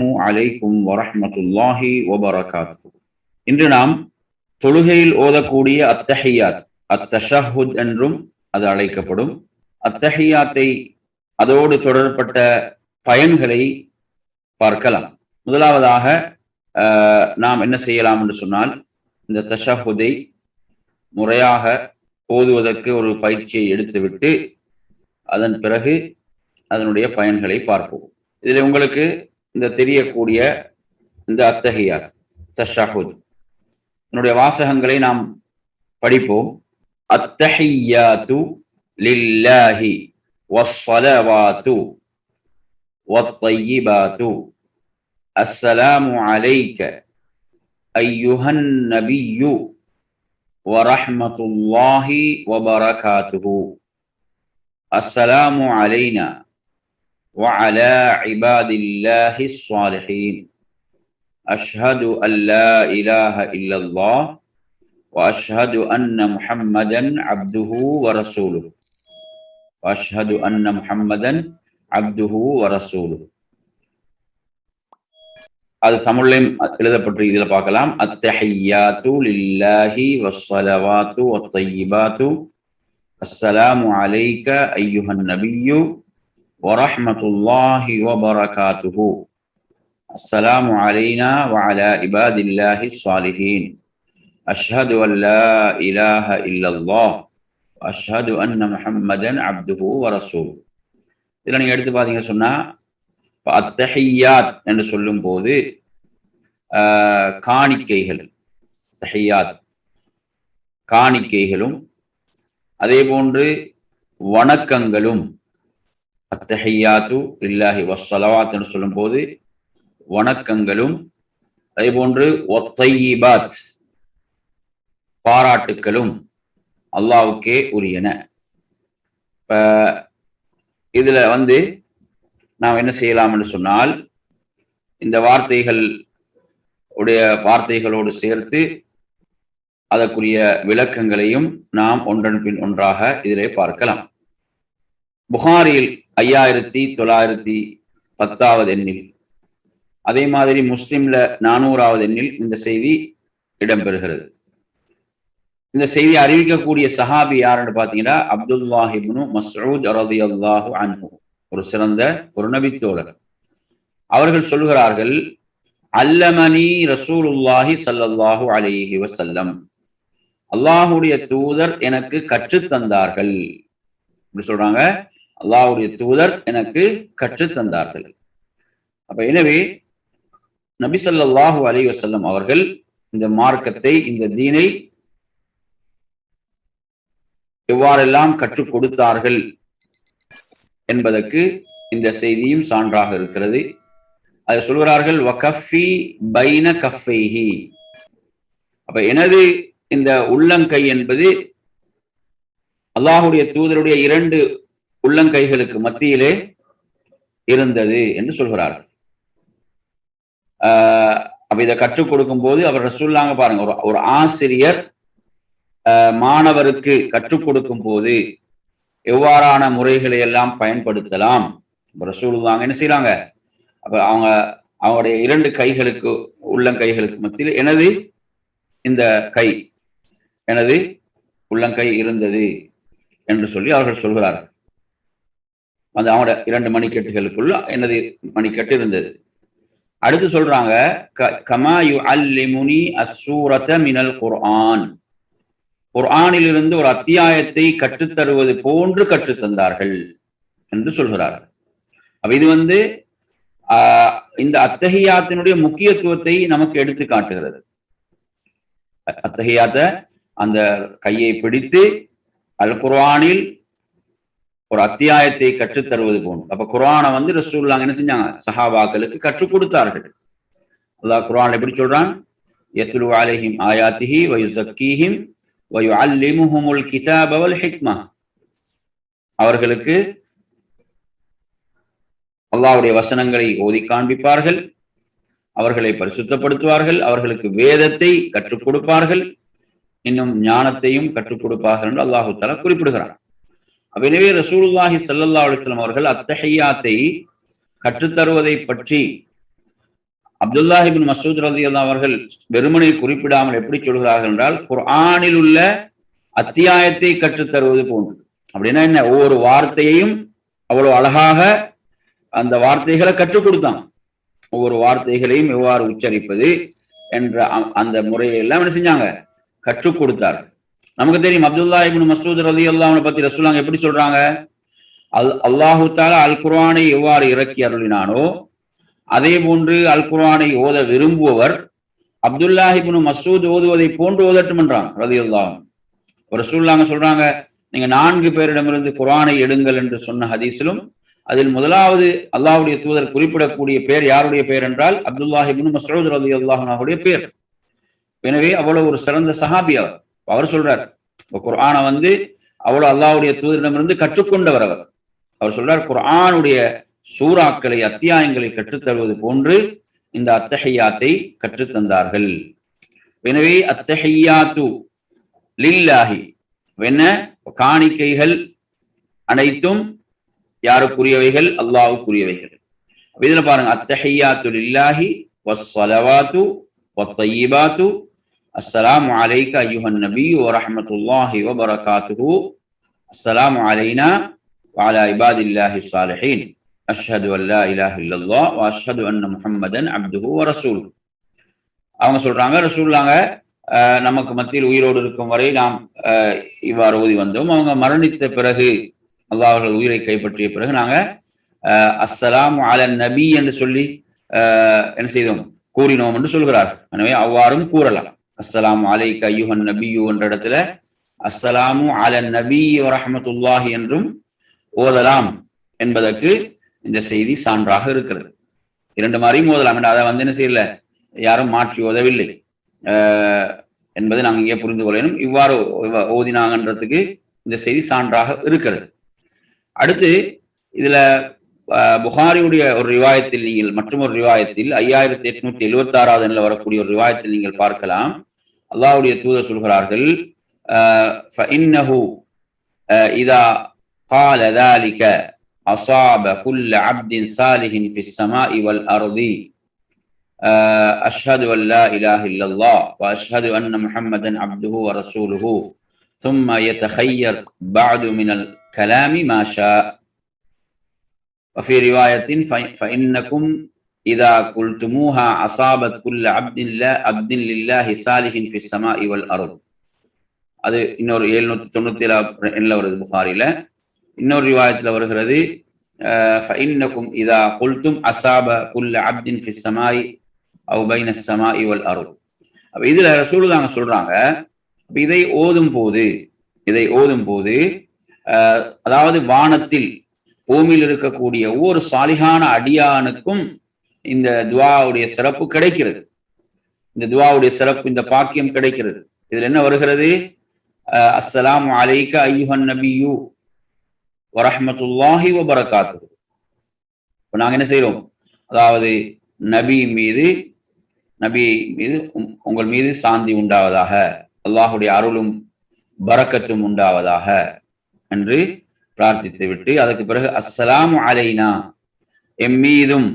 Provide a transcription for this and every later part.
அலைக்கும் வரஹ்மத்துல்லாஹி வபரகாத்து. இன்று நாம் தொழுகையில் ஓதக்கூடிய அத்தஹியாத் அத்தஷஹுத் என்றும் அது அழைக்கப்படும். அத்தஹியாத்தை அதோடு தொடர்பட்ட பயன்களை பார்க்கலாம். முதலாவதாக நாம் என்ன செய்யலாம் என்று சொன்னால் இந்த தஷஹுதை முறையாக ஓதுவதற்கு ஒரு பயிற்சியை எடுத்துவிட்டு அதன் பிறகு அதனுடைய பயன்களை பார்ப்போம். இதில் உங்களுக்கு இந்த தெரியக்கூடிய இந்த அத்தகையார் தஷஹுத் என்னுடைய வாசகங்களை நாம் படிப்போம் அத்தஹியாத்து லில்லாஹி வஸ்ஸலவாத்து والطيبات السلام عليك أيها النبي ورحمة الله وبركاته السلام علينا وعلى عباد الله الصالحين أشهد أن لا إله إلا الله وأشهد أن محمدا عبده ورسوله وأشهد أن محمدا عبده ورسوله அது தமிழ்லையும் எழுதப்பட்டு இதுல பார்க்கலாம் அத்தஹியாத்து லில்லாஹி வஸ்ஸலவாத்து வத்தையிபாத்து அஸ்ஸலாமு அலைக்க ஐயுஹன் நபியு வரஹ்மத்துல்லாஹி வபரகாத்துஹு. அஸ்ஸலாமு அலைனா வஅலா இபாதில்லாஹி ஸாலிஹீன். அஷ்ஹது அன் லா இலாஹ இல்லல்லாஹ். அஷ்ஹது அன்ன முஹம்மதன் அப்துஹு வரசூல் இதில் நீங்க எடுத்து பார்த்தீங்க சொன்னா இப்ப அத்தஹியாத் என்று சொல்லும் போது ஆஹ், காணிக்கைகள். தஹியாத் காணிக்கைகளும் அதே போன்று வணக்கங்களும் அத்தஹையாத்து இல்லாஹி வஸ்ஸலவாத் என்று சொல்லும் போது வணக்கங்களும் அதே போன்று ஒத்தையிபாத் பாராட்டுக்களும் அல்லாவுக்கே உரியன. இப்ப இதுல வந்து நாம் என்ன செய்யலாம் என்று சொன்னால் இந்த வார்த்தைகள் உடைய வார்த்தைகளோடு சேர்த்து அதற்குரிய விளக்கங்களையும் நாம் ஒன்றன் பின் ஒன்றாக இதிலே பார்க்கலாம். புகாரில் ஐயாயிரத்தி தொள்ளாயிரத்தி பத்தாவது எண்ணில். அதே மாதிரி முஸ்லிம்ல நானூறாவது எண்ணில் இந்த செய்தி இடம்பெறுகிறது. இந்த செய்தி அறிவிக்கக்கூடிய சஹாபி யாருன்னு பாத்தீங்கன்னா அப்துல் வாஹிப்னு மசூத் அரதி அல்லாஹு அன்ஹு. ஒரு சிறந்த ஒரு நபித்தோழர். அவர்கள் சொல்கிறார்கள் ரசூல் ரசூலுல்லாஹி ஸல்லல்லாஹு அலிஹி வசல்லம் அல்லாஹுடைய தூதர் எனக்கு கற்றுத்தந்தார்கள். இப்படி சொல்றாங்க. அல்லாவுடைய தூதர் எனக்கு கற்று தந்தார்கள். அப்ப எனவே நபிசல்லாஹூ அலி வசல்லம் அவர்கள் இந்த மார்க்கத்தை இந்த தீனை எவ்வாறெல்லாம் கற்றுக் கொடுத்தார்கள் என்பதற்கு இந்த செய்தியும் சான்றாக இருக்கிறது. அதை சொல்கிறார்கள் வகஃபி பைன கஃபைஹி. அப்ப எனது இந்த உள்ளங்கை என்பது அல்லாஹுடைய தூதருடைய இரண்டு உள்ளங்கைகளுக்கு மத்தியிலே இருந்தது என்று சொல்கிறார்கள். ஆஹ் அப்ப இதை கற்றுக் கொடுக்கும் போது அவர் சொல்லாங்க பாருங்க ஒரு ஒரு ஆசிரியர் ஆஹ் மாணவருக்கு கற்றுக் கொடுக்கும் போது எவ்வாறான முறைகளை எல்லாம் பயன்படுத்தலாம்? இப்ப என்ன செய்யறாங்க அப்ப அவங்க அவங்களுடைய இரண்டு கைகளுக்கு உள்ளங்கைகளுக்கு மத்தியில் எனது இந்த கை எனது உள்ளங்கை இருந்தது என்று சொல்லி அவர்கள் சொல்கிறார்கள். அந்த அவனோட இரண்டு மணிக்கட்டுகளுக்குள்ள எனது மணிக்கட்டு இருந்தது. அடுத்து சொல்றாங்க க- கமா யு அல்லிமுனி அசூரத மினல் குர்ஆன். குர்ஆனிலிருந்து ஒரு அத்தியாயத்தை கற்றுத்தருவது போன்று கற்று தந்தார்கள் என்று சொல்கிறார்கள் அப்ப இது வந்து ஆஹ், இந்த அத்தகையாத்தினுடைய முக்கியத்துவத்தை நமக்கு எடுத்து காட்டுகிறது. அத்தகையாத்த அந்த கையை பிடித்து அல் குர்ஆனில் ஒரு அத்தியாயத்தை கற்றுத் தருவது போன்று. அப்ப குரானை வந்து ரசூல்லாங்க என்ன செஞ்சாங்க? சஹாபாக்களுக்கு கற்றுக் கொடுத்தார்கள். அல்லாஹ் குரான் எப்படி சொல்றான்? எத்துலு அலைஹிம் ஆயாத்திஹி வயு சக்கீஹிம் வயு அல்லிமுஹுமுல் கிதாபவல் ஹிக்மா. அவர்களுக்கு அல்லாவுடைய வசனங்களை ஓதி காண்பிப்பார்கள். அவர்களை பரிசுத்தப்படுத்துவார்கள். அவர்களுக்கு வேதத்தை கற்றுக் கொடுப்பார்கள். இன்னும் ஞானத்தையும் கற்றுக் கொடுப்பார்கள் என்று அல்லாஹு தலா குறிப்பிடுகிறார் எனவே ரசூலுல்லாஹி சல்லா அலிஸ்லாம் அவர்கள் அத்தஹையாத்தை கற்றுத்தருவதை பற்றி அப்துல்லாஹிபின் மசூத் ரதி அவர்கள் வெறுமனை குறிப்பிடாமல் எப்படி சொல்கிறார்கள் என்றால் குர்ஆனில் உள்ள அத்தியாயத்தை கற்றுத்தருவது போன்று. அப்படின்னா என்ன? ஒவ்வொரு வார்த்தையையும் அவ்வளவு அழகாக அந்த வார்த்தைகளை கற்றுக் கொடுத்தான். ஒவ்வொரு வார்த்தைகளையும் எவ்வாறு உச்சரிப்பது என்ற அந்த முறையை எல்லாம் என்ன செஞ்சாங்க? கற்றுக் கொடுத்தார் நமக்கு தெரியும் அப்துல்லா இபின் மசூத் ரதி அல்லாஹனை பத்தி ரசூலாங்க எப்படி சொல்றாங்க? அல் அல்லாஹு தாலா அல் குர்ஆனை எவ்வாறு இறக்கி அருளினானோ அதே போன்று அல் குர்ஆனை ஓத விரும்புபவர் அப்துல்லாஹிபின் மசூத் ஓதுவதை போன்று ஓதட்டும் என்றான் ரதி அல்லாஹ் ரசூல்லாங்க சொல்றாங்க நீங்க நான்கு பேரிடமிருந்து குர்ஆனை எடுங்கள் என்று சொன்ன ஹதீஸிலும் அதில் முதலாவது அல்லாஹுடைய தூதர் குறிப்பிடக்கூடிய பேர் யாருடைய பேர் என்றால் அப்துல்லாஹிபின் மசூத் ரதி அல்லாஹனுடைய பேர். எனவே அவ்வளவு ஒரு சிறந்த சஹாபி அவர். அவர் சொல்றார். குர்ஆனை வந்து அவ்வளவு அல்லாஹுடைய தூதரிடமிருந்து கற்றுக்கொண்டவர் அவர். அவர் சொல்றார் குர்ஆனுடைய சூறாக்களை அத்தியாயங்களை கற்றுத்தருவது போன்று இந்த அத்தஹையாத்தை கற்றுத்தந்தார்கள். எனவே அத்தஹையாத்து லில்லாஹி. என்ன? காணிக்கைகள் அனைத்தும் யாருக்குரியவைகள்? அல்லாவுக்குரியவைகள் இதுல பாருங்க அத்தஹையாத்து லில்லாஹி வஸ்ஸலவாத்து வத்தய்யிபாத்து அஸ்ஸலாமு அலைக்க ஐயுஹன் நபி வரஹமத்துல்லாஹி வபரகாத்துஹு அஸ்ஸலாமு அலைனா وعلى عباد الله الصالحين أشهد أن لا إله إلا الله وأشهد أن محمدا عبده ورسوله அவங்க சொல்றாங்க ரசூல்லாங்க நமக்கு மத்தியில் உயிரோடு இருக்கும் வரை நாம் இவ்வாறு ஓதி வந்தோம் அவங்க மரணித்த பிறகு அல்லாஹ் அவர்கள் உயிரை கைப்பற்றிய பிறகு நாங்க அஸ்ஸலாம் அலன் நபி என்று சொல்லி என்ன செய்தோம் கூறினோம் என்று சொல்கிறார் எனவே அவ்வாறும் கூறலாம் அஸ்ஸலாம் அலைக் ஐயுஹன் நபியு என்ற இடத்துல அஸ்ஸலாமு அல நபி வரஹமத்துல்லாஹி என்றும் ஓதலாம் என்பதற்கு இந்த செய்தி சான்றாக இருக்கிறது. இரண்டு மாதிரியும் ஓதலாம். அதை வந்து என்ன செய்யல? யாரும் மாற்றி ஓதவில்லை. என்பதை நாங்கள் இங்கே புரிந்து கொள்ளணும். இவ்வாறு ஓதினாங்கன்றதுக்கு இந்த செய்தி சான்றாக இருக்கிறது. அடுத்து இதுல புகாரியுடைய ஒரு ரிவாயத்தில் நீங்கள் மற்றும் ஒரு ரிவாயத்தில் ஐயாயிரத்தி எட்நூத்தி எழுபத்தி ஆறாவது வரக்கூடிய ஒரு ரிவாயத்தில் நீங்கள் பார்க்கலாம். அல்லாவுடைய தூதர் சொல்கிறார்கள் இதா قال ذلك أصاب كل عبد صالح في السماء والأرض أشهد أن لا إله إلا الله وأشهد أن محمدا عبده ورسوله ثم يتخير بعد من الكلام ما شاء وفي رواية فإنكم இதா குல்துமூஹா அசாபத் குல் அப்தின்ல அப்தின் லில்லா ஹிசாலிஹின் ஃபி இவள் அருள். அது இன்னொரு எழுநூத்தி தொண்ணூத்தி ஏழு வருது புகாரில. இன்னொரு ரிவாயத்தில் வருகிறது ஃபைன்னக்கும் இதா குல்தும் அசாப குல் அப்தின் ஃபி சமாய் பைன சமா இவல் அருள். அப்ப இதுல ரசூலுதாங்க சொல்றாங்க இதை ஓதும் போது இதை ஓதும் போது அதாவது வானத்தில் பூமியில் இருக்கக்கூடிய ஒவ்வொரு சாலிகான அடியானுக்கும் இந்த துவாவுடைய சிறப்பு கிடைக்கிறது. இந்த துவாவுடைய சிறப்பு இந்த பாக்கியம் கிடைக்கிறது. இதுல என்ன வருகிறது? அஸ்ஸலாம் அலைக்க ஐயுஹன் நபியு வரஹமத்துல்லாஹி வபரகாத்து இப்போ நாங்கள் என்ன செய்கிறோம் அதாவது நபி மீது நபி மீது உங்கள் மீது சாந்தி உண்டாவதாக அல்லாஹுடைய அருளும் பறக்கத்தும் உண்டாவதாக என்று பிரார்த்தித்து விட்டு அதற்கு பிறகு அஸ்ஸலாம் அலைனா எம் மீதும்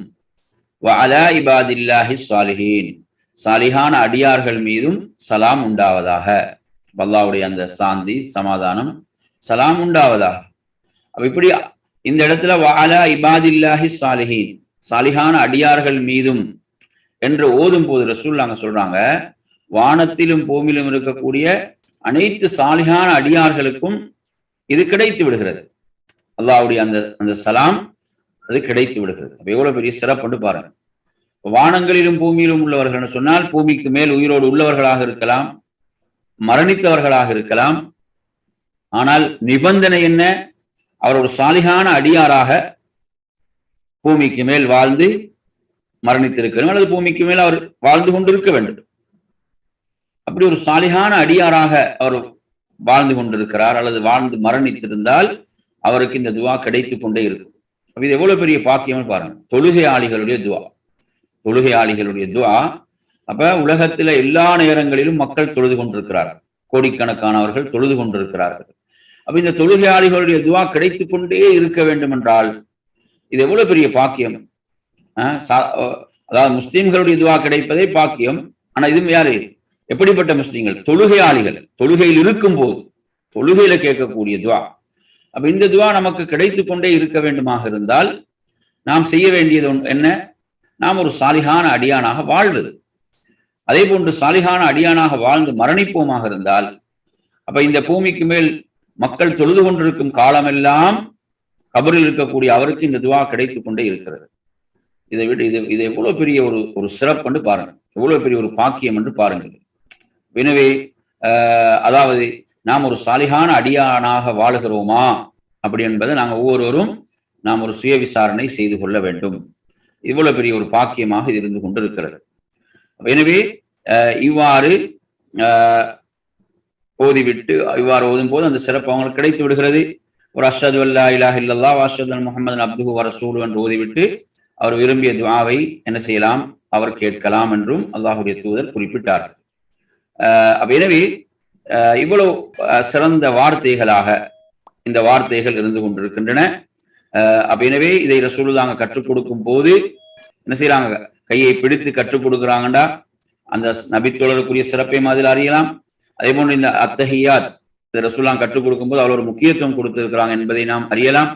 அலா இபாதில்லாஹி சாலிஹீன் சாலிஹான அடியார்கள் மீதும் சலாம் உண்டாவதாக. அல்லாவுடைய அந்த சாந்தி சமாதானம் சலாம் உண்டாவதாக. அப்ப இப்படி இந்த இடத்துல வாலா இபாதில்லாஹி சாலிஹீன் சாலிஹான அடியார்கள் மீதும் என்று ஓதும் போது ரசூல் நாங்க சொல்றாங்க வானத்திலும் பூமியிலும் இருக்கக்கூடிய அனைத்து சாலிஹான அடியார்களுக்கும் இது கிடைத்து விடுகிறது. அல்லாவுடைய அந்த அந்த சலாம் அது கிடைத்து விடுகிறது. அப்ப எவ்வளவு பெரிய சிறப்புன்னு பாருங்க. வானங்களிலும் பூமியிலும் உள்ளவர்கள் சொன்னால் பூமிக்கு மேல் உயிரோடு உள்ளவர்களாக இருக்கலாம் மரணித்தவர்களாக இருக்கலாம். ஆனால் நிபந்தனை என்ன? அவரோட சாலிகான அடியாராக பூமிக்கு மேல் வாழ்ந்து மரணித்திருக்கணும் அல்லது பூமிக்கு மேல் அவர் வாழ்ந்து கொண்டிருக்க வேண்டும். அப்படி ஒரு சாலிகான அடியாராக அவர் வாழ்ந்து கொண்டிருக்கிறார். அல்லது வாழ்ந்து மரணித்திருந்தால் அவருக்கு இந்த துவா கிடைத்து கொண்டே இருக்கும். இது எவ்வளவு பெரிய பாக்கியம் பாருங்க. தொழுகையாளிகளுடைய துவா. தொழுகையாளிகளுடைய துவா. அப்ப உலகத்துல எல்லா நேரங்களிலும் மக்கள் தொழுது கொண்டிருக்கிறார்கள் கோடிக்கணக்கானவர்கள் தொழுது கொண்டிருக்கிறார்கள். அப்ப இந்த தொழுகையாளிகளுடைய துவா கிடைத்து கொண்டே இருக்க வேண்டும் என்றால் இது எவ்வளவு பெரிய பாக்கியம்? அதாவது முஸ்லிம்களுடைய துவா கிடைப்பதே பாக்கியம். ஆனா இதுவும் யாரு? எப்படிப்பட்ட முஸ்லீம்கள்? தொழுகையாளிகள். தொழுகையில் இருக்கும் போது தொழுகையில கேட்கக்கூடிய துவா. அப்ப இந்த துவா நமக்கு கிடைத்து கொண்டே இருக்க வேண்டுமாக இருந்தால் நாம் செய்ய வேண்டியது என்ன? நாம் ஒரு சாலிகான அடியானாக வாழ்வது. அதே போன்று சாலிகான அடியானாக வாழ்ந்து மரணிப்போமாக இருந்தால் அப்ப இந்த பூமிக்கு மேல் மக்கள் தொழுது கொண்டிருக்கும் காலமெல்லாம் கபரில் இருக்கக்கூடிய அவருக்கு இந்த துவா கிடைத்து கொண்டே இருக்கிறது. இதை விட இது இது எவ்வளவு பெரிய ஒரு ஒரு சிறப்பு என்று பாருங்க எவ்வளவு பெரிய ஒரு பாக்கியம் என்று பாருங்கள். எனவே அதாவது நாம் ஒரு சாலிகான அடியானாக வாழுகிறோமா? அப்படி என்பதை நாங்கள் ஒவ்வொருவரும் நாம் ஒரு சுய விசாரணை செய்து கொள்ள வேண்டும். இவ்வளவு பெரிய ஒரு பாக்கியமாக இது இருந்து கொண்டிருக்கிறது. எனவே இவ்வாறு ஓதிவிட்டு இவ்வாறு ஓதும் போது அந்த சிறப்பு அவங்களுக்கு கிடைத்து விடுகிறது. ஒரு அஷது அல்லா இலாஹ் இல்லல்லா வாஷத் முகமது அப்துஹு சூடு என்று ஓதிவிட்டு அவர் விரும்பிய துவாவை என்ன செய்யலாம்? அவர் கேட்கலாம் என்றும் அல்லாஹுடைய தூதர் குறிப்பிட்டார். எனவே இவ்வளவு சிறந்த வார்த்தைகளாக இந்த வார்த்தைகள் இருந்து கொண்டிருக்கின்றன. அப்ப எனவே இதை ரசூலுதாங்க கற்றுக் கொடுக்கும் போது என்ன செய்யறாங்க? கையை பிடித்து கற்றுக் கொடுக்குறாங்கடா அந்த நபித்தோழருக்குரிய சிறப்பை மாதிரி அறியலாம். அதே போன்று இந்த அத்தஹியாத் ரசூலாம் கற்றுக் கொடுக்கும் போது அவ்வளவு ஒரு முக்கியத்துவம் கொடுத்திருக்கிறாங்க என்பதை நாம் அறியலாம்.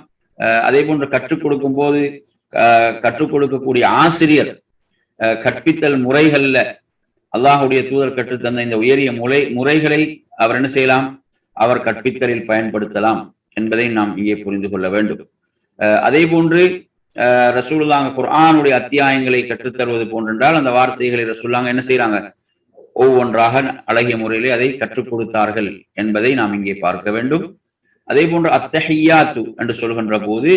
அதே போன்று கற்றுக் கொடுக்கும் போது கற்றுக் கொடுக்கக்கூடிய ஆசிரியர் கற்பித்தல் முறைகள்ல அல்லாஹுடைய தூதர் கற்றுத்தந்த இந்த உயரிய முறை முறைகளை அவர் என்ன செய்யலாம்? அவர் கற்பித்தலில் பயன்படுத்தலாம் என்பதை நாம் இங்கே புரிந்து கொள்ள வேண்டும். அதே போன்று ரசூல்லாங்க குர்ஆனுடைய அத்தியாயங்களை கற்றுத்தருவது போன்றென்றால் அந்த வார்த்தைகளை ரசூல்லாங்க என்ன செய்யறாங்க ஒவ்வொன்றாக அழகிய முறையிலே அதை கற்றுக் கொடுத்தார்கள் என்பதை நாம் இங்கே பார்க்க வேண்டும். அதே போன்று அத்தஹியாத்து என்று சொல்கின்ற போது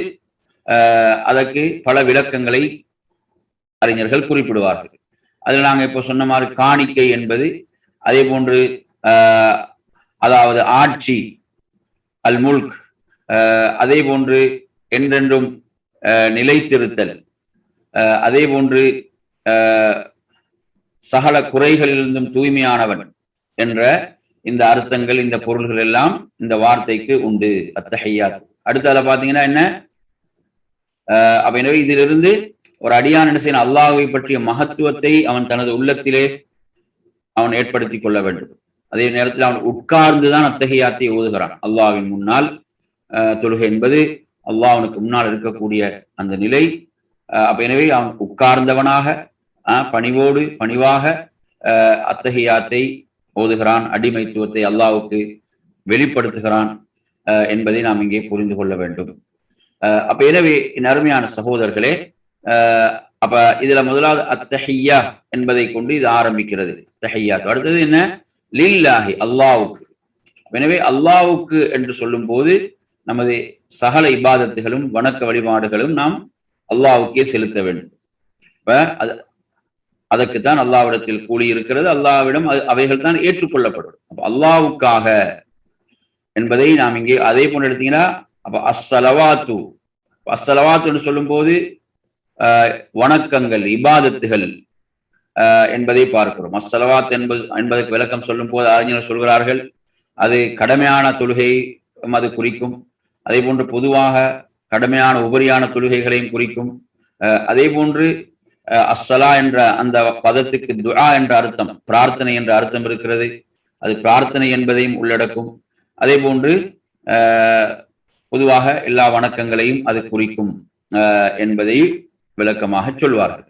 அதற்கு பல விளக்கங்களை அறிஞர்கள் குறிப்பிடுவார்கள். அதில் நாங்கள் இப்போ சொன்ன மாதிரி காணிக்கை என்பது அதே போன்று அதாவது ஆட்சி அல் முல்க் அதே போன்று என்றென்றும் நிலைத்திருத்தல் அதே போன்று சகல குறைகளிலிருந்தும் தூய்மையானவன் என்ற இந்த அர்த்தங்கள் இந்த பொருள்கள் எல்லாம் இந்த வார்த்தைக்கு உண்டு. அத்தகையாத் அடுத்ததுல பாத்தீங்கன்னா என்ன? அப்ப எனவே இதிலிருந்து ஒரு அடியான் என்ன செய்யணும்? அல்லாஹை பற்றிய மகத்துவத்தை அவன் தனது உள்ளத்திலே அவன் ஏற்படுத்தி கொள்ள வேண்டும். அதே நேரத்தில் அவன் உட்கார்ந்துதான் அத்தகையாத்தை ஓதுகிறான். அல்லாவின் முன்னால் தொழுகை என்பது அல்லாஹ் அவனுக்கு முன்னால் இருக்கக்கூடிய அந்த நிலை. அப்ப எனவே அவன் உட்கார்ந்தவனாக பணிவோடு பணிவாக அத்தகையாத்தை ஓதுகிறான். அடிமைத்துவத்தை அல்லாவுக்கு வெளிப்படுத்துகிறான் என்பதை நாம் இங்கே புரிந்து கொள்ள வேண்டும். அப்ப எனவே என் அருமையான சகோதரர்களே அப்ப இதுல முதலாவது அத்தஹியா என்பதை கொண்டு இது ஆரம்பிக்கிறது. தஹையாத் அடுத்தது என்ன? லில்லாஹி அல்லாவுக்கு எனவே அல்லாவுக்கு என்று சொல்லும் போது நமது சகல இபாதத்துகளும் வணக்க வழிபாடுகளும் நாம் அல்லாவுக்கே செலுத்த வேண்டும். இப்ப அது அதற்குத்தான் அல்லாவிடத்தில் கூலி இருக்கிறது அல்லாவிடம் அவைகள் தான் ஏற்றுக்கொள்ளப்படும். அப்ப அல்லாவுக்காக என்பதை நாம் இங்கே அதே போன்று எடுத்தீங்கன்னா அப்ப அஸ்ஸலவாத்து அஸ்ஸலவாத்து என்று சொல்லும் போது வணக்கங்கள் இபாதத்துகள் என்பதை பார்க்கிறோம். அஸ்ஸலவாத் என்பது என்பதற்கு விளக்கம் சொல்லும் போது அறிஞர்கள் சொல்கிறார்கள் அது கடமையான தொழுகை அது குறிக்கும். அதே போன்று பொதுவாக கடமையான உபரியான தொழுகைகளையும் குறிக்கும். அதே போன்று அஸ்ஸலா என்ற அந்த பதத்துக்கு துஆ என்ற அர்த்தம் பிரார்த்தனை என்ற அர்த்தம் இருக்கிறது. அது பிரார்த்தனை என்பதையும் உள்ளடக்கும். அதே போன்று பொதுவாக எல்லா வணக்கங்களையும் அது குறிக்கும் என்பதை விளக்கமாக சொல்வார்கள்.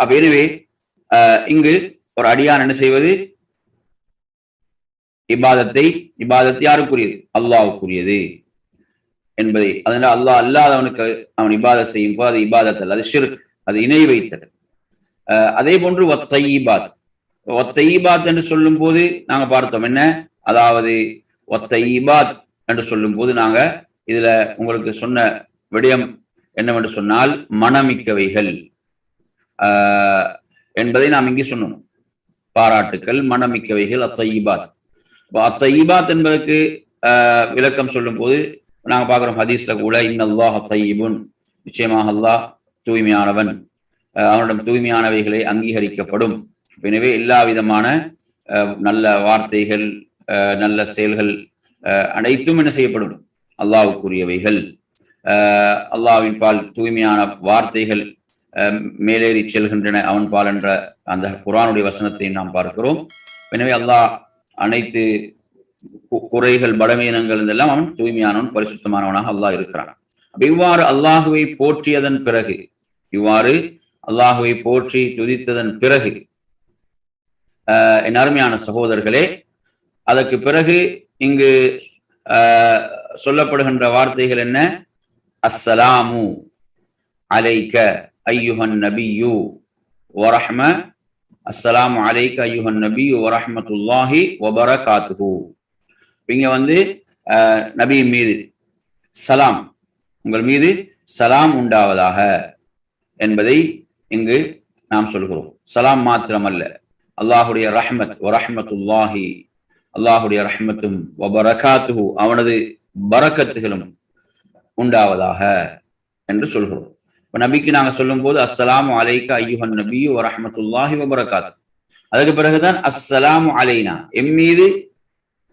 அப்ப எனவே இங்கு ஒரு அடியான் என்ன செய்வது? இபாதத்தை இபாதத்தை யாருக்குரியது? அல்லாவுக்குரியது என்பதை அதனால் அல்லாஹ் அல்லாதவனுக்கு அவன் இபாதத் செய்யும் போது அது இபாதத் அல்ல அது ஷிர்க் அது இணை வைத்தல். அதே போன்று ஒத்தையிபாத் ஒத்தையிபாத் என்று சொல்லும் போது நாங்க பார்த்தோம் என்ன? அதாவது ஒத்தையிபாத் என்று சொல்லும் போது நாங்க இதுல உங்களுக்கு சொன்ன விடயம் என்னவென்று சொன்னால் மனமிக்கவைகள். என்பதை நாம் இங்கே சொன்னோம் பாராட்டுக்கள் மனமிக்கவைகள் அத்தையிபாத் அத்தையிபாத் என்பதற்கு விளக்கம் சொல்லும் போது நாங்க பாக்குறோம் ஹதீஸ்ல கூட இன்னல்லாஹ் தையிபுன் நிச்சயமாக அல்லாஹ் தூய்மையானவன். அவனிடம் தூய்மையானவைகளை அங்கீகரிக்கப்படும். எனவே எல்லா விதமான நல்ல வார்த்தைகள் நல்ல செயல்கள் அனைத்தும் என்ன செய்யப்படும்? அல்லாவுக்குரியவைகள் அல்லாவின் பால் தூய்மையான வார்த்தைகள் மேலேறி செல்கின்றன அவன் பால் என்ற அந்த குரானுடைய வசனத்தை நாம் பார்க்கிறோம். எனவே அல்லாஹ் அனைத்து குறைகள் பலவீனங்கள் இதெல்லாம் அவன் தூய்மையானவன் பரிசுத்தமானவனாக அல்லாஹ் இருக்கிறான். இவ்வாறு அல்லாஹுவை போற்றியதன் பிறகு இவ்வாறு அல்லாஹுவை போற்றி துதித்ததன் பிறகு என் அருமையான சகோதரர்களே அதற்கு பிறகு இங்கு சொல்லப்படுகின்ற வார்த்தைகள் என்ன? அஸ்ஸலாமு அலைக்க ஐயுஹன் நபியு வரஹ்ம அஸ்ஸலாமு அலைக்க ஐயுஹன் நபியு வரஹ்மத்துல்லாஹி வபரகாத்துஹு. இங்க வந்து நபி மீது சலாம் உங்கள் மீது சலாம் உண்டாவதாக என்பதை இங்கு நாம் சொல்கிறோம். சலாம் மாத்திரமல்ல. அல்லாஹுடைய ரஹ்மத் வரஹ்மத்துல்லாஹி அல்லாஹுடைய ரஹ்மத்தும் வபரகாத்துஹு அவனது பரக்கத்துகளும் உண்டாவதாக என்று சொல்கிறோம். இப்ப நபிக்கு நாங்க சொல்லும் போது அஸ்ஸலாம் அலைக்கு ஐயுஹன் நபியு வரஹ்மத்துல்லாஹி வபரகாத் அதுக்கு பிறகுதான் அஸ்ஸலாமு அலைனா. எம் மீது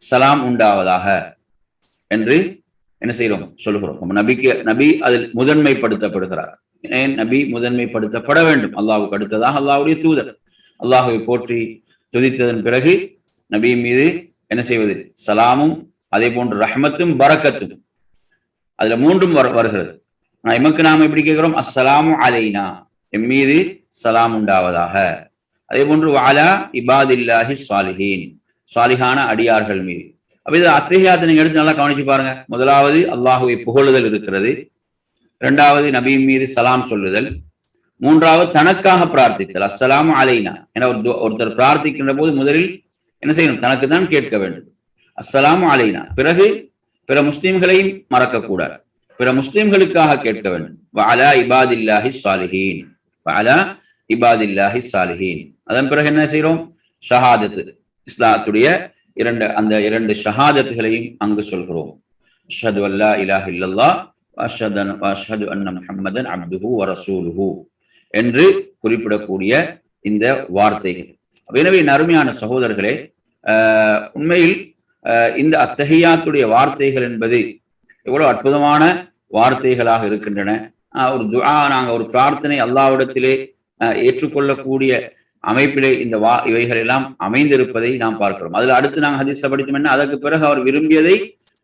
சலாம் உண்டாவதாக என்று என்ன செய்யறோம் சொல்லுகிறோம். நபிக்கு நபி அதில் முதன்மைப்படுத்தப்படுகிறார். ஏன்? நபி முதன்மைப்படுத்தப்பட வேண்டும். அல்லாஹுக்கு அடுத்ததாக அல்லாவுடைய தூதர். அல்லாஹுவை போற்றி துதித்ததன் பிறகு நபி மீது என்ன செய்வது? சலாமும் அதே போன்று ரஹமத்தும் பரக்கத்தும் அதுல மூன்றும் வர வருகிறது. நான் எமக்கு நாம் எப்படி கேட்கிறோம்? அஸ்ஸலாமு அலைனா. எம் மீது சலாம் உண்டாவதாக. அதே போன்று வாலா இபாதில்லாஹி சாலிஹீன் சாலிஹான அடியார்கள் மீது. அப்ப இது அத்தியாத்தை நீங்க எடுத்து நல்லா கவனிச்சு பாருங்க. முதலாவது அல்லாஹுவை புகழுதல் இருக்கிறது. இரண்டாவது நபியின் மீது சலாம் சொல்லுதல். மூன்றாவது தனக்காக பிரார்த்தித்தல். அஸ்ஸலாமு அலைனா. என ஒருத்தர் பிரார்த்திக்கின்ற போது முதலில் என்ன செய்யணும்? தனக்கு தான் கேட்க வேண்டும். அஸ்ஸலாமு அலைனா. பிறகு பிற முஸ்லிம்களையும் மறக்கக்கூடாது. பிற முஸ்லிம்களுக்காக கேட்க வேண்டும். வாலா இபாதில்லாஹி சாலிஹீன் இபாதில்லாஹி சாலிஹீன் அதன் பிறகு என்ன செய்யறோம் ஷஹாதத்து. இஸ்லாத்துடைய இரண்டு அந்த இரண்டு ஷஹாதத்துகளையும் அங்கு சொல்கிறோம். அஷ்ஹது அல்லா இலாஹ் இல்லல்லா அஷ்ஹது அன்ன முஹம்மதன் அப்துஹு வரசூலுஹு என்று குறிப்பிடக்கூடிய இந்த வார்த்தைகள். எனவே அருமையான சகோதரர்களே உண்மையில் இந்த அத்தகையாத்துடைய வார்த்தைகள் என்பது எவ்வளவு அற்புதமான வார்த்தைகளாக இருக்கின்றன. ஒரு துஆ நாங்க ஒரு பிரார்த்தனை அல்லாவிடத்திலே ஏற்றுக்கொள்ளக்கூடிய அமைப்பிலே இந்த வா இவைகள் எல்லாம் அமைந்திருப்பதை நாம் பார்க்கிறோம். அதுல அடுத்து நாங்கள் ஹதீஸ படித்தோம்னா அதற்கு பிறகு அவர் விரும்பியதை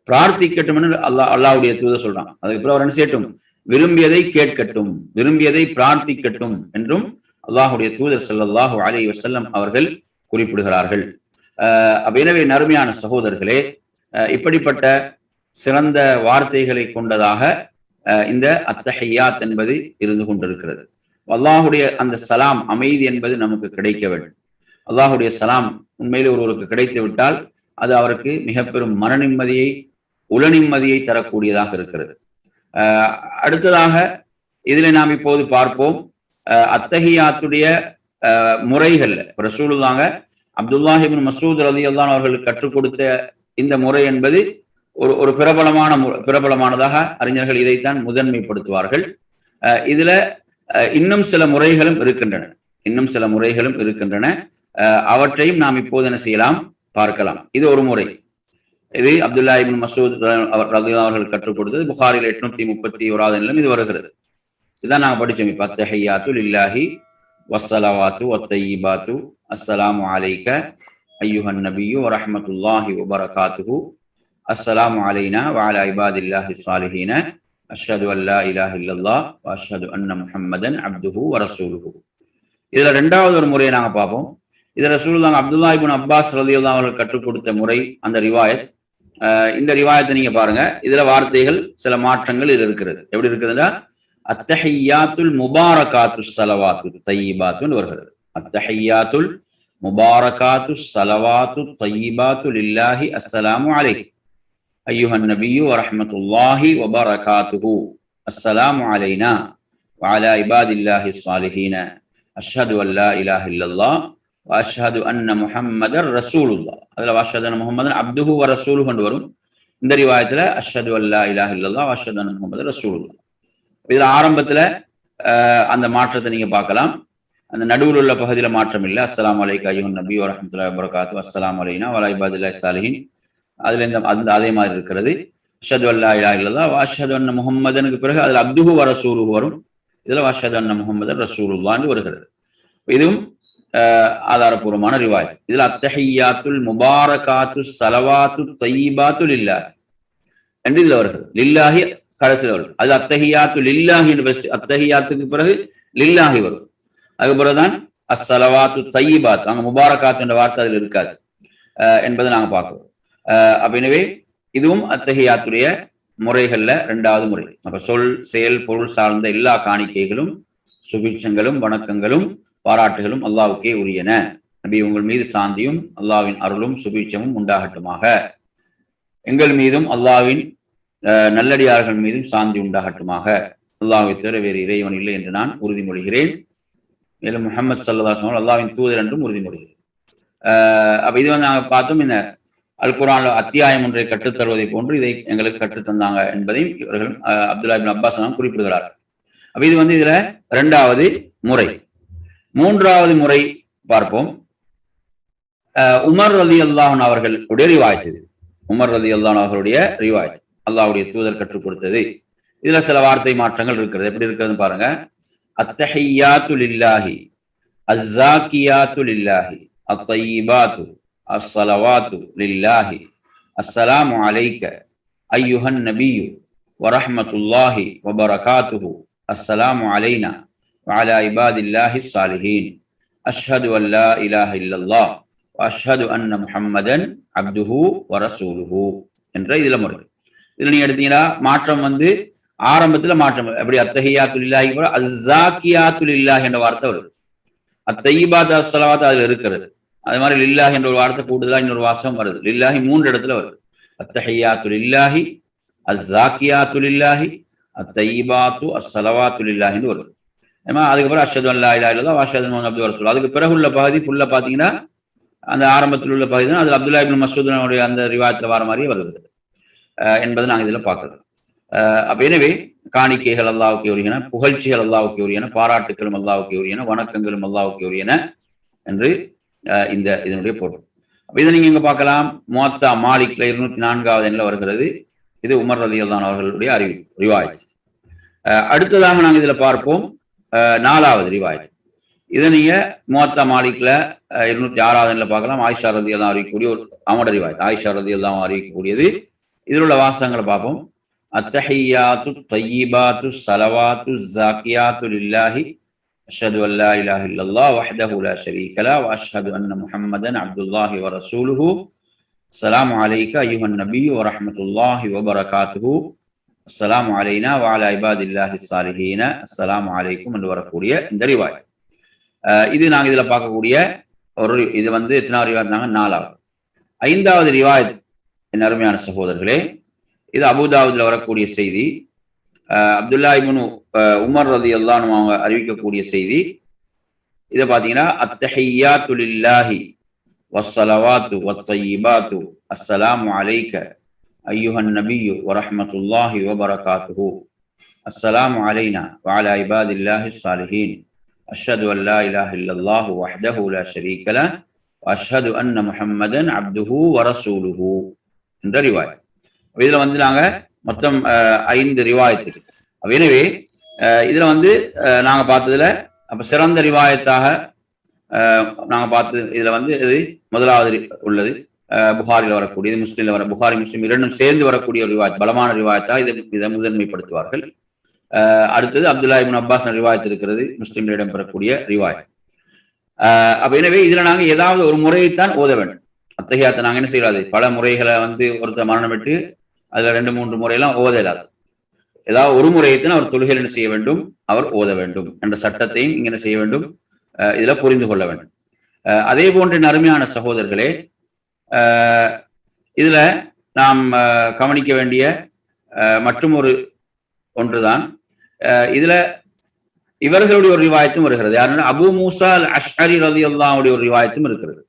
பிரார்த்திக்கட்டும் என்று அல்லா அல்லாவுடைய தூதர் சொல்றான். அதுக்கு பிறகு அவர் என்ன செய்யட்டும்? விரும்பியதை கேட்கட்டும் விரும்பியதை பிரார்த்திக்கட்டும் என்றும் அல்லாஹுடைய தூதர் சல்லாஹூ அலி வசல்லம் அவர்கள் குறிப்பிடுகிறார்கள். அஹ் எனவே நறுமையான சகோதரர்களே இப்படிப்பட்ட சிறந்த வார்த்தைகளை கொண்டதாக இந்த அத்தஹையாத் என்பது இருந்து கொண்டிருக்கிறது. அல்லாஹுடைய அந்த சலாம் அமைதி என்பது நமக்கு கிடைக்க வேண்டும். அல்லாஹுடைய சலாம் உண்மையில் ஒருவருக்கு கிடைத்து விட்டால் அது அவருக்கு மிக பெரும் மன நிம்மதியை உல நிம்மதியை தரக்கூடியதாக இருக்கிறது. அடுத்ததாக இதில் நாம் இப்போது பார்ப்போம் அத்தஹியாத்துடைய முறைகள்ல ரசூலுல்லாங்க அப்துல்லாஹிபின் மசூத் ரதி அல்லான் அவர்கள் கற்றுக் கொடுத்த இந்த முறை என்பது ஒரு ஒரு பிரபலமான பிரபலமானதாக அறிஞர்கள் இதைத்தான் முதன்மைப்படுத்துவார்கள். இதுல இன்னும் சில முறைகளும் இருக்கின்றன. இன்னும் சில முறைகளும் இருக்கின்றன. அவற்றையும் நாம் இப்போது என்ன செய்யலாம்? பார்க்கலாம். இது ஒரு முறை. இது அப்துல்லா இபின் மசூத் அவர்கள் கற்றுக் கொடுத்தது. புகாரில் எட்நூத்தி முப்பத்தி ஓராவது நிலம் இது வருகிறது. இதுதான் நாங்கள் படிச்சோம். இப்போ அத்தஹையாத்து இல்லாஹி வசலவாத்து ஒத்தையிபாத்து அஸ்ஸலாமு அலைக்க ஐயுஹன் நபியு வரஹமத்துல்லாஹி வபரகாத்துஹு அஸ்ஸலாமு அலைனா வால இபாதில்லாஹி சாலிஹீன அஷ்ஹது அல்லா இலாஹ் இல்லல்லாஹ் அஷ்ஹது அன்ன முஹம்மதன் அப்துஹு வரசூலுஹு இதுல ரெண்டாவது ஒரு முறையை நாங்க பார்ப்போம். இது ரசூலுல்லாஹ் அப்துல்லா இப்னு அப்பாஸ் ரலியல்லாஹு அவர்கள் கற்றுக் கொடுத்த முறை அந்த ரிவாயத். இந்த ரிவாயத்தை நீங்க பாருங்க. இதுல வார்த்தைகள் சில மாற்றங்கள் இது இருக்கிறது. எப்படி இருக்குதுன்னா அத்தஹையாத்துல் முபாரகாத்து சலவாத்து தையிபாத்துன்னு வருகிறது. அத்தஹையாத்துல் முபாரகாத்து சலவாத்து தையிபாத்து லில்லாஹி அஸ்ஸலாமு அலைஹி أيها النبي ورحمة الله وبركاته السلام علينا وعلى عباد الله الصالحين أشهد أن لا إله إلا الله وأشهد أن محمد رسول الله هذا وأشهد أن محمد عبده ورسوله வரும் இந்த ரிவாயத்துல அஷ்ஹது அல்லா இலாஹ இல்லல்லாஹ் அஷ்ஹது அன்ன முஹம்மது ரசூலுல்லாஹ் இதுல ஆரம்பத்துல அந்த மாற்றத்தை நீங்க பார்க்கலாம் அந்த நடுவில் உள்ள பகுதியில மாற்றம் இல்லை. அஸ்லாம் அலைக்கு ஐயன் நபி வரமத்துல வரகாத்து அஸ்லாம் அலைனா வலாய்பாதுல்லா சாலிஹின். அதுல இந்த அந்த அதே மாதிரி இருக்கிறது. அஷது அல்லா இல்லா இல்லதா வாஷது அண்ண முகம்மதனுக்கு பிறகு அதுல அப்துஹு வரசூரு வரும். இதுல வாஷது அண்ண முகமது ரசூலுல்லான்னு வருகிறது. இதுவும் ஆதாரபூர்வமான ரிவாய் இதுல அத்தஹியாத்துல் முபாரகாத்து சலவாத்து தையிபாத்து இல்லா என்று இதுல வருகிறது. லில்லாஹி கடைசியில் வரும் அது அத்தஹியாத்து லில்லாஹி பெஸ்ட் அத்தஹியாத்துக்கு பிறகு லில்லாஹி வரும். அதுக்கப்புறம்தான் பிறகுதான் அஸ்ஸலவாத்து தையிபாத். அங்க முபாரகாத் என்ற வார்த்தை அதில் இருக்காது. என்பதை நாங்க பார்க்கிறோம். அப்ப எனவே இதுவும் அத்தகையாத்துடைய முறைகள்ல ரெண்டாவது முறை. அப்ப சொல் செயல் பொருள் சார்ந்த எல்லா காணிக்கைகளும் சுபிட்சங்களும் வணக்கங்களும் பாராட்டுகளும் அல்லாவுக்கே உரியன. நபி உங்கள் மீது சாந்தியும் அல்லாவின் அருளும் சுபீட்சமும் உண்டாகட்டுமாக. எங்கள் மீதும் அல்லாவின் நல்லடியார்கள் மீதும் சாந்தி உண்டாகட்டுமாக. அல்லாவை தவிர வேறு இறைவன் இல்லை என்று நான் உறுதிமொழிகிறேன். மேலும் முகமது சல்லா அல்லாவின் தூதர் என்றும் உறுதிமொழிகிறது. அப்ப இது வந்து நாங்கள் பார்த்தோம் இந்த அல்குரான் அத்தியாயம் ஒன்றை கற்றுத்தருவதை போன்று இதை எங்களுக்கு கற்றுத்தந்தாங்க என்பதையும் இவர்கள் அப்துல்லா பின் அப்பாஸ் குறிப்பிடுகிறார்கள் அப்ப இது வந்து இதுல இரண்டாவது முறை. மூன்றாவது முறை பார்ப்போம். உமர் ரலி அல்லாஹன் அவர்களுடைய ரிவாய்த்து உமர் ரலி அல்லான் அவர்களுடைய ரிவாய்த். அல்லாவுடைய தூதர் கற்றுக் கொடுத்தது. இதுல சில வார்த்தை மாற்றங்கள் இருக்கிறது. எப்படி இருக்கிறதுன்னு பாருங்க. அத்தஹையாத்து லில்லாஹி அஸ்ஸாக்கியாத்து லில்லாஹி அத்தையிபாத்து அஸ்ஸலவாத்து லில்லாஹி அஸ்ஸலாமு அலைக்க ஐயுஹன் நபியு வரஹ்மத்துல்லாஹி வபரகாத்துஹு அஸ்ஸலாமு அலைனா وعلى عباد الله الصالحين أشهد أن لا إله إلا الله وأشهد أن محمدا عبده ورسوله என்ற இதுல முறை இதுல நீங்க எடுத்தீங்கன்னா மாற்றம் வந்து ஆரம்பத்துல மாற்றம். எப்படி? அத்தஹியாத்துலில்லாஹி கூட அஸ்ஸாக்கியாத்துலில்லாஹி என்ற வார்த்தை வருது அத்தையிபாத் அஸ்ஸலவாத் அதுல இருக்கிறது. அது மாதிரி லில்லாஹி என்ற ஒரு வார்த்தை கூடுதலா இன்னொரு வாசம் வருது. லில்லாஹி மூன்று இடத்துல வருது. அத்தஹியாத்துலில்லாஹி அஸ்ஸாக்கியாத்துலில்லாஹி அத்தையிபாத்து அஸ்ஸலவாத்துலில்லாஹின்னு வருது. ஏமா அதுக்கப்புறம் அஷது அல்லா இல்லா இல்லா வாஷது வர சொல்லுவோம் அதுக்கு பிறகு உள்ள பகுதி ஃபுல்லா பாத்தீங்கன்னா அந்த ஆரம்பத்தில் உள்ள பகுதி தான் அது அப்துல்லா இபின் மசூதனுடைய அந்த ரிவாயத்தில் வர மாதிரியே வருது. என்பதை நாங்கள் இதில் பார்க்கிறோம். அப்ப எனவே காணிக்கைகள் அல்லாவுக்கு உரியன புகழ்ச்சிகள் அல்லாவுக்கு உரியன பாராட்டுகளும் அல்லாவுக்கு உரியன வணக்கங்களும் அல்லாவுக்கு உரியன என்று இந்த இதனுடைய பொருள் அப்போ இதை நீங்க இங்க பார்க்கலாம். மோத்தா மாலிக்ல இருநூத்தி நான்காவது எண்ணில் வருகிறது. இது உமர் ரதி அல்லான் அவர்களுடைய அறிவு ரிவாயத். அடுத்ததாக நாங்கள் இதுல பார்ப்போம். நாலாவது ரிவாயத். இதை நீங்க மூவத்தா மாலிக்ல இருநூத்தி ஆறாவது பார்க்கலாம். ஆயிஷா ரதி எல்லாம் அறிவிக்கக்கூடிய ஒரு அமட ரிவாயத். ஆயிஷா ரதி எல்லாம் அறிவிக்கக்கூடியது. இதில் உள்ள வாசகங்களை பார்ப்போம். அத்தஹியாத்து தையிபாத்து சலவாத்து ஜாக்கியாத்து லில்லாஹி அஷ்ஹது அல்லா இலாஹ இல்லல்லாஹ் வஹ்தஹு லா ஷரீக லா வ அஷ்ஹது அன்ன முஹம்மதன் அப்துல்லாஹி வ ரசூலுஹு அஸ்ஸலாமு அலைக்க அய்யுஹன் நபியு வ ரஹ்மத்துல்லாஹி வ பரகாத்துஹு அஸ்லாம் அலைனா வாலா இபாதில்லாஹி சாலிஹீன அஸ்லாம் அலைக்கும் என்று வரக்கூடிய இந்த ரிவாய் இது நாங்க இதுல பார்க்கக்கூடிய ஒரு இது வந்து எத்தனாவது ரிவாயத் நாங்க நாலாவது ஐந்தாவது ரிவாயத் என் அருமையான சகோதரர்களே இது அபுதாவுதில் வரக்கூடிய செய்தி அப்துல்லா இபுனு உமர் ரதி அல்லான்னு அவங்க அறிவிக்கக்கூடிய செய்தி இதை பார்த்தீங்கன்னா அத்தஹையா துலில்லாஹி வசலவாத்து வத்தையிபாத்து அஸ்ஸலாமு அலைக ஐயுஹன் நபியு வரஹமத்துல்லாஹி வபரகாத்துஹு அஸ்ஸலாமு அலைனா وعلى عباد الله الصالحين அல்லா இலாஹ் لا வஹ்தஹு லா ஷரீக்கல وحده அன்ன முஹம்மதன் அப்துஹு வரசூலுஹு أن ரிவாயத் இதுல வந்து நாங்க மொத்தம் ஐந்து ரிவாயத்துக்கு எனவே இதுல வந்து நாங்க பார்த்ததுல அப்ப சிறந்த ரிவாயத்தாக நாங்க பார்த்தது இதுல வந்து இது முதலாவது உள்ளது. புகாரில் வரக்கூடியது முஸ்லீம்ல வர புகாரி முஸ்லீம் இரண்டும் சேர்ந்து வரக்கூடிய ஒரு ரிவாயத் பலமான ரிவாயத்தா இதை இதை முதன்மைப்படுத்துவார்கள். அடுத்தது அப்துல்லா இபின் அப்பாஸ் ரிவாயத் இருக்கிறது முஸ்லீம்ல இடம்பெறக்கூடிய ரிவாயத். அப்ப எனவே இதுல நாங்க ஏதாவது ஒரு முறையைத்தான் ஓத வேண்டும். அத்தகையாத்த நாங்க என்ன செய்யறாது பல முறைகளை வந்து ஒருத்தர் மரணம் விட்டு அதுல ரெண்டு மூன்று முறையெல்லாம் ஓத இல்லாது ஏதாவது ஒரு முறையத்தின் அவர் தொழுகையில் என்ன செய்ய வேண்டும்? அவர் ஓத வேண்டும் என்ற சட்டத்தையும் இங்க என்ன செய்ய வேண்டும்? இதுல புரிந்து கொள்ள வேண்டும். அதே போன்ற அருமையான சகோதரர்களே இதுல நாம் கவனிக்க வேண்டிய மற்றும் ஒரு ஒன்றுதான். இதுல இவர்களுடைய ஒரு ரிவாயத்தும் வருகிறது. யாருன்னா அபு மூசா அல் அஷ்ஹரி ரதி அல்லாவுடைய ஒரு ரிவாயத்தும் இருக்கிறது.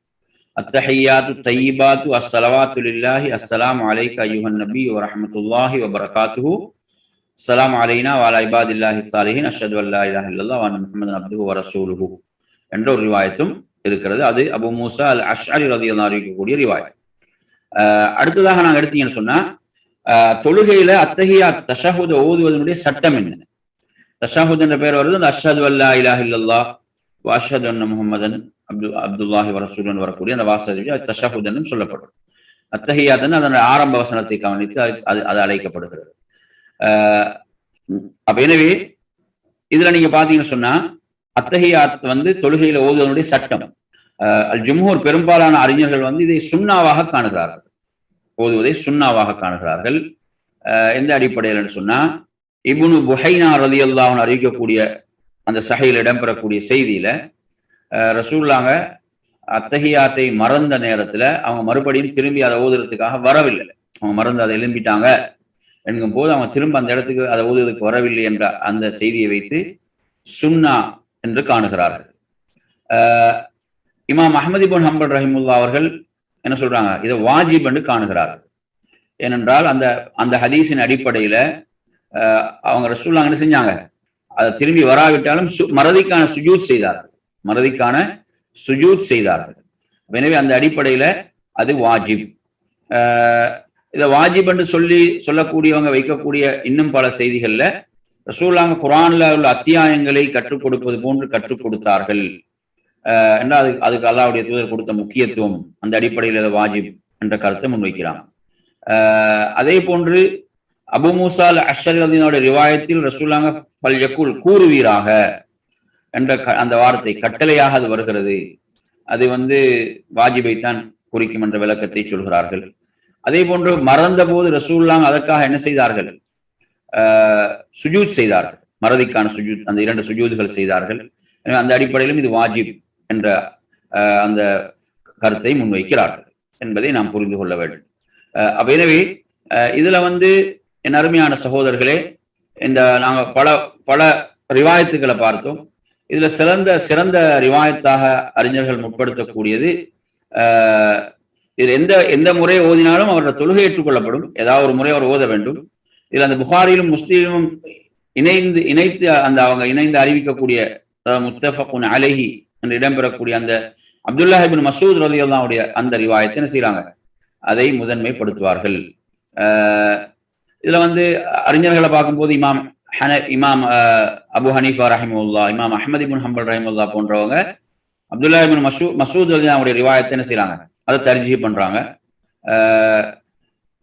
அத்தஹையாத்து தையிபாத்து அஸ்ஸலவாத்துலில்லாஹி அஸ்ஸலாம் அலைக்க அய்யுஹன் நபி வ ரஹ்மத்துல்லாஹி வ பரகாத்துஹு அஸ்ஸலாம் அலைனா வாலா இபாதில்லாஹி சாலிஹின் அஷது அல்லா இலாஹ இல்லல்லா வான் முஹம்மது அப்துஹு வரசூலுஹு என்ற ஒரு ரிவாயத்தும் இருக்கிறது. அது அபு மூசா அல் அஷ்அரி ரதி அறிவிக்கக்கூடிய ரிவாயத். அடுத்ததாக நாங்கள் எடுத்தீங்கன்னு சொன்னா தொழுகையில அத்தகையா தஷஹுத ஓதுவதனுடைய சட்டம் என்ன? தஷாஹுத் என்ற பெயர் வருது. அந்த அஷது அல்லா இலாஹ் இல்லல்லா வாஷது அன்ன முகமதன் அப்து அப்துல்லாஹி வரசூலன் வரக்கூடிய அந்த வாசதி அது தஷாஹுத் என்றும் சொல்லப்படும். அத்தஹியாத்துன்னு அதனுடைய ஆரம்ப வசனத்தை கவனித்து அது அது அழைக்கப்படுகிறது. அப்ப எனவே இதுல நீங்க பாத்தீங்கன்னு சொன்னா அத்தகையாத் வந்து தொழுகையில ஓதுவதனுடைய சட்டம். அல் ஜும்ஹூர் பெரும்பாலான அறிஞர்கள் வந்து இதை சுண்ணாவாக காணுகிறார்கள். ஓதுவதை சுண்ணாவாக காணுகிறார்கள். எந்த அடிப்படையில் சொன்னா இபுனு புஹைனா ரதி அல்லாஹன் அறிவிக்கக்கூடிய அந்த சகையில் இடம்பெறக்கூடிய செய்தியில ரசூல்லாங்க அத்தகையாத்தை மறந்த நேரத்துல அவங்க மறுபடியும் திரும்பி அதை ஓதுறதுக்காக வரவில்லை. அவங்க மறந்து அதை எழும்பிட்டாங்க என்கும் போது அவங்க திரும்ப அந்த இடத்துக்கு அதை ஓதுவதற்கு வரவில்லை என்ற அந்த செய்தியை வைத்து சுன்னா என்று காணுகிறார்கள். இமாம் அஹமதி பொன் ஹம்பல் ரஹிமுல்லா அவர்கள் என்ன சொல்றாங்க? இதை வாஜிப் என்று காணுகிறார்கள். ஏனென்றால் அந்த அந்த ஹதீஸின் அடிப்படையில அவங்க ரசூல்லாங்க என்ன செஞ்சாங்க? அதை திரும்பி வராவிட்டாலும் மறதிக்கான சுஜூத் செய்தார்கள். மறதிக்கான சுஜூத் செய்தார்கள். எனவே அந்த அடிப்படையில அது வாஜிப். இதை வாஜிப் என்று சொல்லி சொல்லக்கூடியவங்க வைக்கக்கூடிய இன்னும் பல செய்திகள்ல ரசூலாங்க குரான்ல உள்ள அத்தியாயங்களை கற்றுக் கொடுப்பது போன்று கற்றுக் கொடுத்தார்கள். என்றால் அது அதுக்கு அல்லாவுடைய தூதர் கொடுத்த முக்கியத்துவம். அந்த அடிப்படையில் அதை வாஜிப் என்ற கருத்தை முன்வைக்கிறான். அதே போன்று அபு மூசால் அஷரதினோட ரிவாயத்தில் ரசூலாங்க பல் யக்குல் கூறுவீராக. என்ற அந்த வார்த்தை கட்டளையாக அது வருகிறது. அது வந்து வாஜிபை தான் குறிக்கும் என்ற விளக்கத்தை சொல்கிறார்கள். அதே போன்று மறந்த போது ரசூல்லாங்க அதற்காக என்ன செய்தார்கள்? சுஜூத் செய்தார்கள். மறதிக்கான சுஜூத் அந்த இரண்டு சுஜூதுகள் செய்தார்கள். எனவே அந்த அடிப்படையிலும் இது வாஜிப் என்ற அந்த கருத்தை முன்வைக்கிறார்கள் என்பதை நாம் புரிந்து கொள்ள வேண்டும். அப்ப எனவே இதுல வந்து என் அருமையான சகோதரர்களே இந்த நாங்க பல பல ரிவாயத்துக்களை பார்த்தோம். இதுல சிறந்த சிறந்த ரிவாயத்தாக அறிஞர்கள் முற்படுத்தக்கூடியது இது எந்த எந்த முறை ஓதினாலும் அவரோட தொழுகை ஏற்றுக்கொள்ளப்படும். ஏதாவது ஒரு முறை அவர் ஓத வேண்டும். இதில் அந்த புகாரிலும் முஸ்லீமும் இணைந்து இணைத்து அந்த அவங்க இணைந்து அறிவிக்கக்கூடிய முத்தஃபுன் அலஹி என்று இடம்பெறக்கூடிய அந்த அப்துல்லாஹிபின் மசூத் ரலி அல்லாவுடைய அந்த ரிவாயத்தை என்ன செய்யறாங்க அதை முதன்மைப்படுத்துவார்கள். இதுல வந்து அறிஞர்களை பார்க்கும்போது இமாம் இமாம் அபு ஹனீஃபா ரஹிமுல்லா இமாம் அஹமது இபின் ஹம்பல் ரஹிமுல்லா போன்றவங்க அப்துல்லா இபின் மசூ மசூத் அலி அவருடைய ரிவாயத்தை என்ன செய்யறாங்க அதை தரிஜி பண்றாங்க.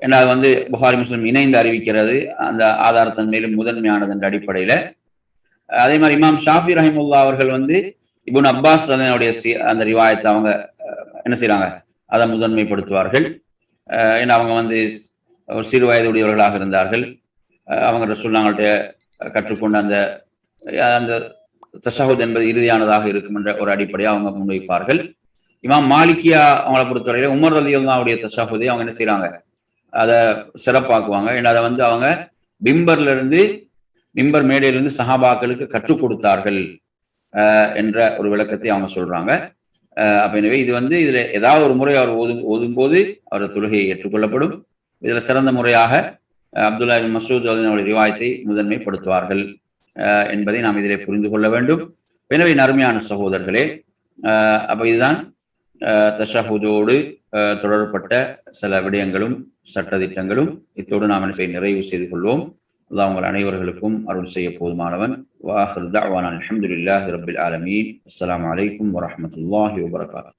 ஏன்னா அது வந்து புகாரி முஸ்லிம் இணைந்து அறிவிக்கிறது. அந்த ஆதாரத்தின் மேலும் முதன்மையானது என்ற அடிப்படையில. அதே மாதிரி இமாம் ஷாஃபி ரஹிமுல்லா அவர்கள் வந்து இபுன் அப்பாஸ் அதனுடைய அந்த ரிவாயத்தை அவங்க என்ன செய்யறாங்க அதை முதன்மைப்படுத்துவார்கள். ஏன்னா அவங்க வந்து ஒரு சிறு வயதுடையவர்களாக இருந்தார்கள். அவங்க ரசூல்லாங்கள்ட்ட கற்றுக்கொண்ட அந்த அந்த தஷாஹுத் என்பது இறுதியானதாக இருக்கும் என்ற ஒரு அடிப்படையை அவங்க முன்வைப்பார்கள். இமாம் மாலிக்கியா அவங்கள பொறுத்தவரையில உமர் ரலியல்லாவுடைய தஷாஹுதை அவங்க என்ன செய்யறாங்க அதை சிறப்பாக்குவாங்க. ஏன்னா அதை வந்து அவங்க பிம்பர்ல இருந்து பிம்பர் மேடையிலிருந்து சஹாபாக்களுக்கு கற்றுக் கொடுத்தார்கள் என்ற ஒரு விளக்கத்தை அவங்க சொல்றாங்க. அப்ப எனவே இது வந்து இதுல ஏதாவது ஒரு முறை அவர் ஓதும் ஓதும் போது அவர் தொழுகையை ஏற்றுக்கொள்ளப்படும். இதுல சிறந்த முறையாக அப்துல்லா மசூத் அவர்களுடைய ரிவாயத்தை முதன்மைப்படுத்துவார்கள் என்பதை நாம் இதிலே புரிந்து கொள்ள வேண்டும். எனவே நருமையான சகோதரர்களே அப்ப இதுதான் தஷஹூதோடு தொடர்பட்ட சில விடயங்களும் சட்டத்திட்டங்களும் இத்தோடு நாம் என்ன நிறைவு செய்து கொள்வோம். அல்லாஹ் உங்கள் அனைவர்களுக்கும் அருள் செய்ய போதுமானவன். வாஹர் தாவான் அலமதுல்லாஹி ரபில் ஆலமீன். அஸ்லாம் வலைக்கம் வரமத்துல்லாஹி வபரகாத்து